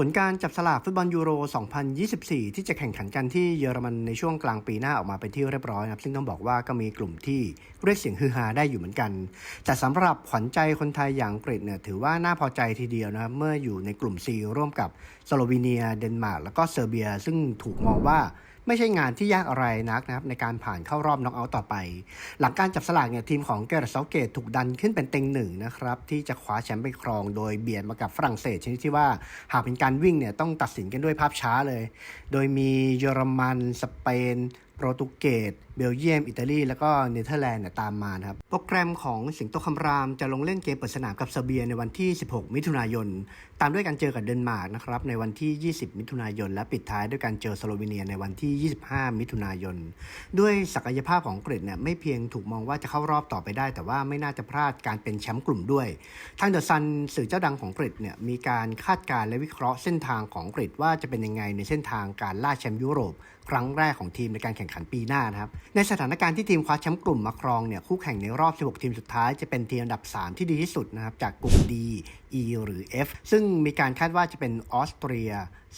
ผลการจับสลากฟุตบอลยูโร 2024 ที่จะแข่งขันกันที่เยอรมันในช่วงกลางปีหน้าออกมาเป็นที่เรียบร้อยนะครับ ซึ่งต้องบอกว่าก็มีกลุ่มที่เรียกเสียงฮือฮาได้อยู่เหมือนกัน แต่สำหรับขวัญใจคนไทยอย่างอังกเนี่ยถือว่าน่าพอใจทีเดียวนะครับ เมื่ออยู่ในกลุ่ม C ร่วมกับสโลวีเนีย เดนมาร์ก แล้วก็เซอร์เบีย ซึ่งถูกมองว่า ไม่ใช่งานที่ยากอะไรนักนะครับในการผ่านเข้ารอบน็อกเอาท์ต่อไป หลังการจับสลากเนี่ยทีมของเกเรตเซาเกตถูกดันขึ้นเป็นเต็งหนึ่งนะครับที่จะคว้าแชมป์ไปครองโดยเบียดมากับฝรั่งเศสชนิดที่ว่าหากเป็นการวิ่งเนี่ยต้องตัดสินกันด้วยภาพช้าเลย โดยมีเยอรมันสเปน โปรตุเกส เบลเยียม อิตาลี แล้วก็เนเธอร์แลนด์เนี่ยตามมานะครับ โปรแกรมของสิงโตคำรามจะลงเล่นเกมเปิดสนามกับเซอร์เบียในวันที่ 16 มิถุนายน ตามด้วยการเจอกับเดนมาร์กนะครับในวันที่ 20 มิถุนายน และปิดท้ายด้วยการเจอสโลวีเนียในวันที่ 25 มิถุนายน ด้วยศักยภาพของกรีเนี่ยไม่เพียงถูกมองว่าจะเข้ารอบต่อไปได้ แต่ว่าไม่น่าจะพลาดการเป็นแชมป์กลุ่มด้วยทางเดอะซันสื่อเจ้าดังของกรีเนี่ยมีการคาดการณ์และวิเคราะห์เส้นทางของกรีว่าจะเป็นยังไงในเส้นทางการล่าแชมป์ยุโรป ครั้งแรกของทีมในการแข่งขันปีหน้านะครับ ในสถานการณ์ที่ทีมคว้าแชมป์กลุ่มมาครองเนี่ยคู่แข่งในรอบ 16 ทีมสุดท้ายจะเป็นทีมอันดับ 3 ที่ดีที่สุดนะครับจากกลุ่ม D E หรือ F ซึ่งมีการคาดว่าจะเป็นออสเตรีย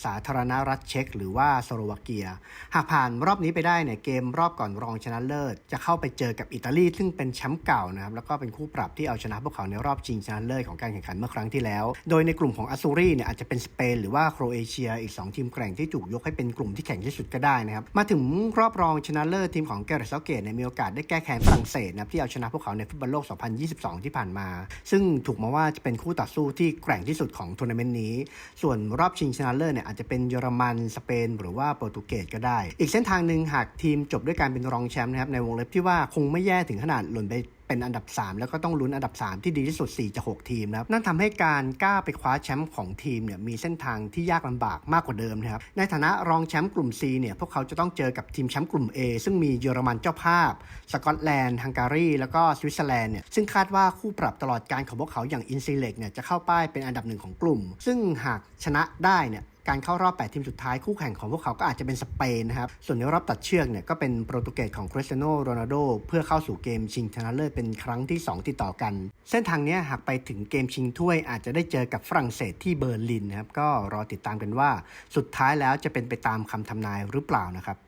สาธารณรัฐเช็กหรือว่าสโลวาเกีย หากผ่านรอบนี้ไปได้เนี่ยเกมรอบก่อนรองชนะเลิศ จะเข้าไปเจอกับอิตาลี ซึ่งเป็นแชมป์เก่านะครับแล้วก็เป็นคู่ปรับที่เอาชนะพวกเขาในรอบชิงชนะเลิศของการแข่งขันเมื่อครั้งที่แล้ว โดยในกลุ่มของอัสซูรีเนี่ยอาจจะเป็นสเปนหรือว่าโครเอเชีย อีก 2 ทีมแกร่งที่ถูกยกให้เป็นกลุ่มที่แข่งที่สุดก็ได้นะครับมาถึงรอบรองชนะเลิศทีมของแกเรซเกตเนี่ยมีโอกาสได้แก้แค้นฝรั่งเศสนะครับที่เอาชนะพวกเขาในฟุตบอลโลก 2022 ที่ผ่านมา ซึ่งถูกมองว่าจะเป็นคู่ต่อสที่แกร่งที่สุดของทัวร์นาเมนต์นี้ ส่วนรอบชิงชนะเลิศเนี่ยอาจจะเป็นเยอรมันสเปน หรือว่าโปรตุเกสก็ได้ อีกเส้นทางหนึ่งหากทีมจบด้วยการเป็นรองแชมป์นะครับในวงเล็บที่ว่าคงไม่แย่ถึงขนาดหล่นไป เป็นอันดับ 3 แล้วก็ต้องลุ้นอันดับ 3 ที่ดีที่สุด 4 จาก 6 ทีมนะครับนั่นทำให้การกล้าไปคว้าแชมป์ของทีมเนี่ยมีเส้นทางที่ยากลำบากมากกว่าเดิมนะครับในฐานะรองแชมป์กลุ่ม C เนี่ยพวกเขาจะต้องเจอกับทีมแชมป์กลุ่ม A ซึ่งมีเยอรมันเจ้าภาพ สกอตแลนด์ฮังการีแล้วก็สวิตเซอร์แลนด์เนี่ยซึ่งคาดว่าคู่ปรับตลอดการของพวกเขาอย่างอินซีเล็กเนี่ยจะเข้าป้ายเป็นอันดับหนึ่งของกลุ่ม ซึ่งหากชนะได้เนี่ย การเข้ารอบ 8 ทีมสุดท้ายคู่แข่งของพวกเขาก็อาจจะเป็นสเปนนะครับ ส่วนในรอบตัดเชือกเนี่ยก็เป็นโปรตุเกสของคริสเตียโนโรนัลโดเพื่อเข้าสู่เกมชิงชนะเลิศเป็นครั้งที่ 2 ติดต่อกัน เส้นทางนี้หากไปถึงเกมชิงถ้วยอาจจะได้เจอกับฝรั่งเศสที่เบอร์ลินนะครับก็รอติดตามกันว่า สุดท้ายแล้วจะเป็นไปตามคำทำนายหรือเปล่านะครับ